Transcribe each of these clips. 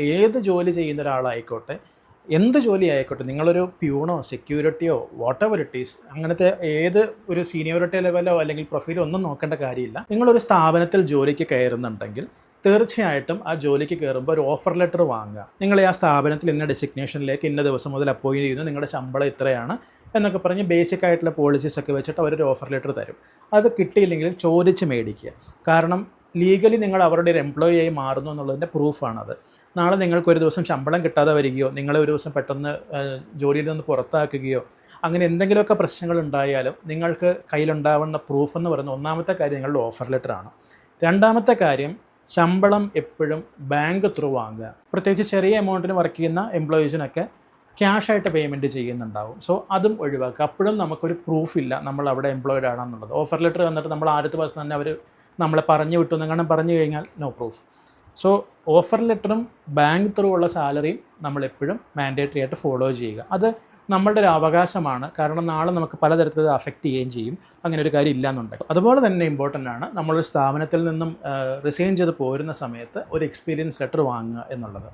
ഏത് ജോലി ചെയ്യുന്ന ഒരാളായിക്കോട്ടെ എന്ത് ജോലി ആയിക്കോട്ടെ നിങ്ങളൊരു പ്യൂണോ സെക്യൂരിറ്റിയോ വാട്ട് എവർ ഇറ്റ് ഈസ് അങ്ങനത്തെ ഏത് ഒരു സീനിയോറിറ്റി ലെവലോ അല്ലെങ്കിൽ പ്രൊഫൈലോ ഒന്നും നോക്കേണ്ട കാര്യമില്ല. നിങ്ങളൊരു സ്ഥാപനത്തിൽ ജോലിക്ക് കയറുന്നുണ്ടെങ്കിൽ തീർച്ചയായിട്ടും ആ ജോലിക്ക് കയറുമ്പോൾ ഒരു ഓഫർ ലെറ്റർ വാങ്ങുക. നിങ്ങൾ ആ സ്ഥാപനത്തിൽ ഇന്ന ഡെസിഗ്നേഷനിലേക്ക് ഇന്ന ദിവസം മുതൽ അപ്പോയിന്റ് ചെയ്യുന്നു നിങ്ങളുടെ ശമ്പളം ഇത്രയാണ് എന്നൊക്കെ പറഞ്ഞ് ബേസിക് ആയിട്ടുള്ള പോളിസീസ് ഒക്കെ വെച്ചിട്ട് അവരൊരു ഓഫർ ലെറ്റർ തരും. അത് കിട്ടിയില്ലെങ്കിലും ചോദിച്ച് മേടിക്കുക. കാരണം ലീഗലി നിങ്ങൾ അവരുടെ ഒരു എംപ്ലോയി ആയി മാറുന്നു എന്നുള്ളതിന്റെ പ്രൂഫാണത് നാളെ നിങ്ങൾക്ക് ഒരു ദിവസം ശമ്പളം കിട്ടാതെ വരികയോ നിങ്ങളെ ഒരു ദിവസം പെട്ടെന്ന് ജോലിയിൽ നിന്ന് പുറത്താക്കുകയോ അങ്ങനെ എന്തെങ്കിലുമൊക്കെ പ്രശ്നങ്ങൾ ഉണ്ടായാലും നിങ്ങൾക്ക് കയ്യിലുണ്ടാവുന്ന പ്രൂഫ് എന്ന് പറയുന്ന ഒന്നാമത്തെ കാര്യം നിങ്ങളുടെ ഓഫർ ലെറ്റർ ആണ്. രണ്ടാമത്തെ കാര്യം ശമ്പളം എപ്പോഴും ബാങ്ക് ത്രൂ വാങ്ങുക. പ്രത്യേകിച്ച് ചെറിയ എമൗണ്ടിന് വർക്ക് ചെയ്യുന്ന എംപ്ലോയീസിനൊക്കെ ക്യാഷായിട്ട് പേയ്മെന്റ് ചെയ്യുന്നുണ്ടാവും. സോ അതും ഒഴിവാക്കുക. അപ്പോഴും നമുക്കൊരു പ്രൂഫ് ഇല്ല നമ്മൾ അവിടെ എംപ്ലോയിഡ് ആണെന്നുള്ളത്. ഓഫർ ലെറ്റർ വന്നിട്ട് നമ്മൾ ആദ്യത്തെ ദിവസം തന്നെ അവർ നമ്മളെ പറഞ്ഞു വിട്ടു എന്നെങ്ങനെ പറഞ്ഞു കഴിഞ്ഞാൽ നോ പ്രൂഫ് സോ ഓഫർ ലെറ്ററും ബാങ്ക് ത്രൂ ഉള്ള സാലറിയും നമ്മളെപ്പോഴും മാൻഡേറ്ററി ആയിട്ട് ഫോളോ ചെയ്യുക. അത് നമ്മളുടെ ഒരു അവകാശമാണ്. കാരണം നാളെ നമുക്ക് പലതരത്തിൽ അഫക്റ്റ് ചെയ്യുകയും ചെയ്യും. അങ്ങനെ ഒരു കാര്യം ഇല്ലാന്നുണ്ടെങ്കിൽ. അതുപോലെ തന്നെ ഇമ്പോർട്ടന്റ് ആണ് നമ്മളൊരു സ്ഥാപനത്തിൽ നിന്നും റിസൈൻ ചെയ്ത് പോരുന്ന സമയത്ത് ഒരു എക്സ്പീരിയൻസ് ലെറ്റർ വാങ്ങുക എന്നുള്ളത്.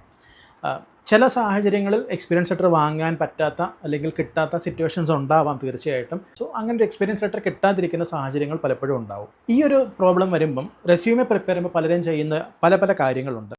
ചില സാഹചര്യങ്ങളിൽ എക്സ്പീരിയൻസ് ലെറ്റർ വാങ്ങാൻ പറ്റാത്ത അല്ലെങ്കിൽ കിട്ടാത്ത സിറ്റുവേഷൻസ് ഉണ്ടാവാം തീർച്ചയായിട്ടും. സോ അങ്ങനെ ഒരു എക്സ്പീരിയൻസ് ലെറ്റർ കിട്ടാതിരിക്കുന്ന സാഹചര്യങ്ങൾ പലപ്പോഴും ഉണ്ടാവും. ഈ ഒരു പ്രോബ്ലം വരുമ്പം റെസ്യൂമെ പ്രിപ്പയർ ചെയ്യുമ്പോൾ പലരും ചെയ്യുന്ന പല പല കാര്യങ്ങളുണ്ട്.